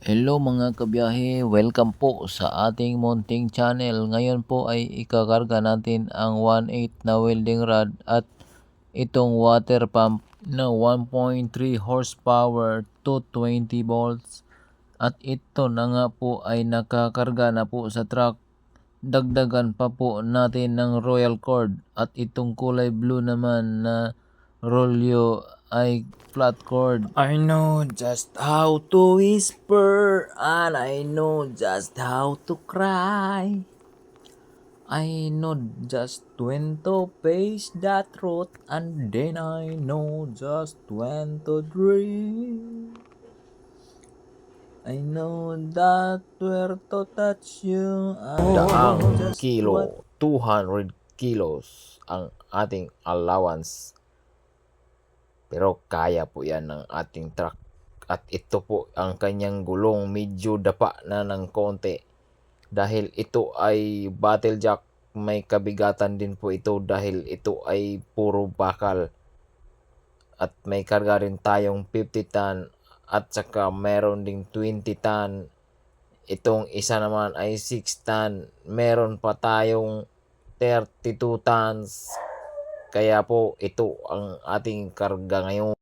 Hello mga kabiyahe, welcome po sa ating Monting Channel. Ngayon po ay ikakarga natin ang 1.8 na welding rod at itong water pump na 1.3 horsepower to 20 volts. At ito na nga po ay nakakarga na po sa truck. Dagdagan pa po natin ng royal cord at itong kulay blue naman na rolyo ay flat cord. I know just how to whisper and I know just how to cry. I know just when to face the truth and then I know just when to dream. I know that where to touch you. I daang kilo, what 200 kilos ang ating allowance. Pero kaya po yan ng ating truck. At ito po ang kanyang gulong medyo dapa na ng konti. Dahil ito ay battle jack, may kabigatan din po ito dahil ito ay puro bakal. At may karga rin tayong 50 ton at saka meron ding 20 ton. Itong isa naman ay 6 ton. Meron pa tayong 32 tons. Kaya po ito ang ating karga ngayon.